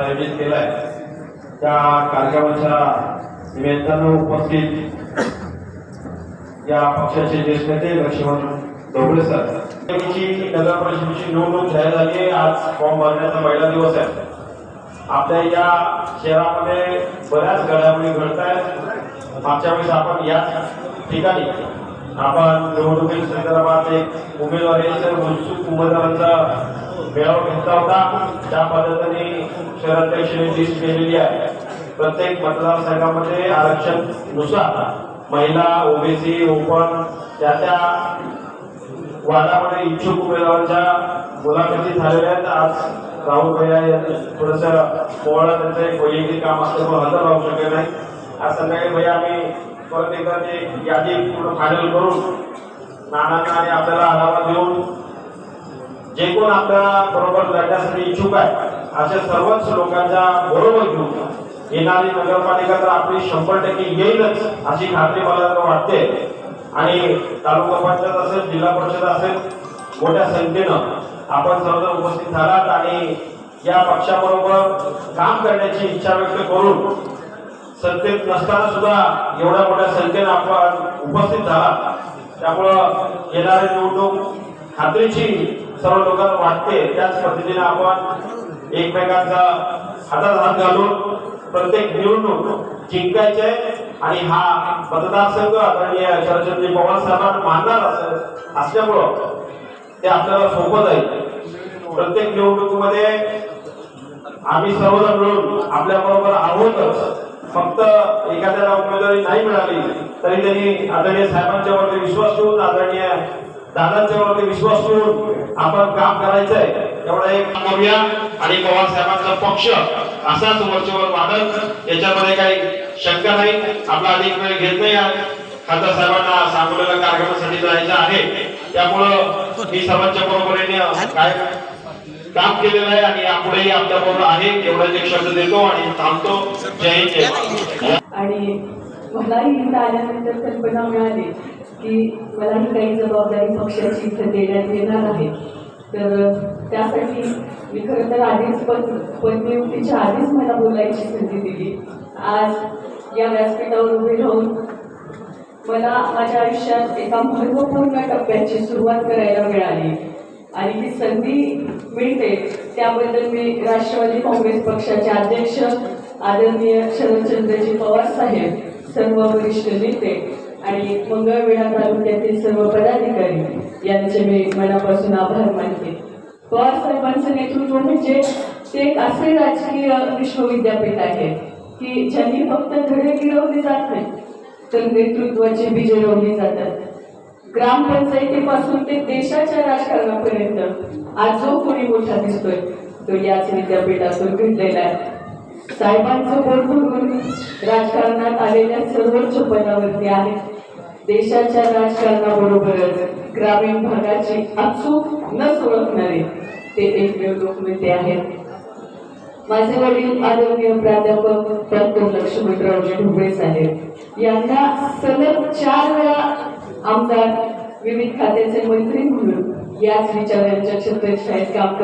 आयोजित केलाय. त्या कार्यक्रमाच्या निमित्तानं उपस्थित या पक्षाचे ज्येष्ठ नेते लक्ष्मण ढोबळे सर. नगर परिषदेची निवडणूक जाहीर झाली आहे. आज फॉर्म भरण्याचा पहिला दिवस आहे. आपल्या या शहरामध्ये बऱ्याच घडामोडी घडत आहेत मागच्या वेळेस आपण याच ठिकाणी आपण निवडणुकी संदर्भात एक उमेदवारी उत्सुक उमेदवारांचा मेळावा घेतला होता. त्या पद्धतीने शहराध्यक्षांनी लिस्ट केलेली आहे. प्रत्येक मतदारसंघामध्ये आरक्षणनुसार महिला ओबीसी ओपन त्या त्या वादामध्ये इच्छुक उमेदवारांच्या मुलाखती झालेल्या आहेत. आज राहुल भैया थोडस पोहळा त्यांचं एक वैयक्तिक काम असल्यामुळे हजर राहू शकले नाही आज संध्याकाळी भैया आम्ही परत एकदा ते यादी पूर्ण फायनल करून नानांना आणि आपल्याला आढावा देऊन जे कोण आपल्या बरोबर लढण्यासाठी इच्छुक आहे अशा सर्वच लोकांच्या बरोबर घेऊन येणारी नगरपालिका तर आपली शंभर टक्के येईलच अशी खात्री मला तर वाटते. आणि तालुका पंचायत असेल जिल्हा परिषद असेल मोठ्या संख्येनं आपण सर्वजण उपस्थित झालात आणि या पक्षाबरोबर काम करण्याची इच्छा व्यक्त करून संकेत नसताना सुद्धा एवढ्या मोठ्या संख्येनं आपण उपस्थित झाला. त्यामुळं येणारी निवडणूक खात्रीची सर्व लोकांना वाटते. त्याच पद्धतीने आपण एकमेकांचा हातात हात घालून प्रत्येक निवडणूक जिंकायचे आणि हा मतदारसंघ आदरणीय शरदचंद्रजी पवार साहेबांना मानणार असं असल्यामुळं ते आपल्याला सोपं जाईल. प्रत्येक निवडणुकीमध्ये आम्ही सर्वजण मिळून आपल्याबरोबर आहोतच. फक्त एखाद्याला उमेदवारी नाही मिळाली तरी त्यांनी आदरणीय साहेबांच्या वरती विश्वास ठेवून आदरणीय दादांच्या वरती विश्वास ठेवून आपण काम करायचंय. एवढा एक काम करूया आणि पवार साहेबांचा पक्ष असाच वरचेवर वाढत याच्यामध्ये काही शंका नाही. आपला अधिक वेळ घेत नाही खासदार साहेबांना सांगोलेल्या कार्यक्रमासाठी जायचं आहे. त्यामुळं मी सर्वांच्या बरोबरीने काय काम केलेलं आहे आणि यापुढेही आपल्या बरोबर आहे एवढाच एक शब्द देतो आणि थांबतो. जय जय आणि मलाही इथं आल्यानंतर कल्पना मिळाली की मलाही काही जबाबदारी पक्षाची इथं देण्यात येणार आहे. तर त्यासाठी मी खरं तर आधीच पद पदनियुक्तीच्या आधीच मला बोलायची संधी दिली. आज या व्यासपीठावर उभे राहून मला माझ्या आयुष्यात एका महत्त्वपूर्ण टप्प्याची सुरुवात करायला मिळाली. आणि ही संधी मिळते. त्याबद्दल मी राष्ट्रवादी काँग्रेस पक्षाचे अध्यक्ष आदरणीय शरदचंद्रजी पवार साहेब सर्व वरिष्ठ नेते आणि मंगळवेढा तालुक्यातील सर्व पदाधिकारी यांचे मी मनापासून आभार मानते. पवार साहेबांचं नेतृत्व म्हणजे ते एक असे राजकीय विश्वविद्यापीठ आहे की ज्यांनी फक्त धडे गिरवले जात नाही तर नेतृत्वाची बीजे रोवली जातात. ग्रामपंचायतीपासून ते देशाच्या राजकारणापर्यंत आज जो कोणी मोठा दिसतोय तो याच विद्यापीठातून घडलेला आहे. साहेबांचं बोट धरून राजकारणात आलेल्या सर्वोच्च पदावरती आहे. देशाच्या राजकारणाबरोबरच ग्रामीण भागाची अचूक न ओळखणारे ते एकमेव लोकनेते आहेत माझे वडील आदरणीय प्राध्यापक डॉक्टर लक्ष्मणरावजी ढोबळे साहेब यांना सलग चार वेळा आमदार विविध खात्याचे मंत्री म्हणून याच विचारांच्या छत्रछायेत काम करत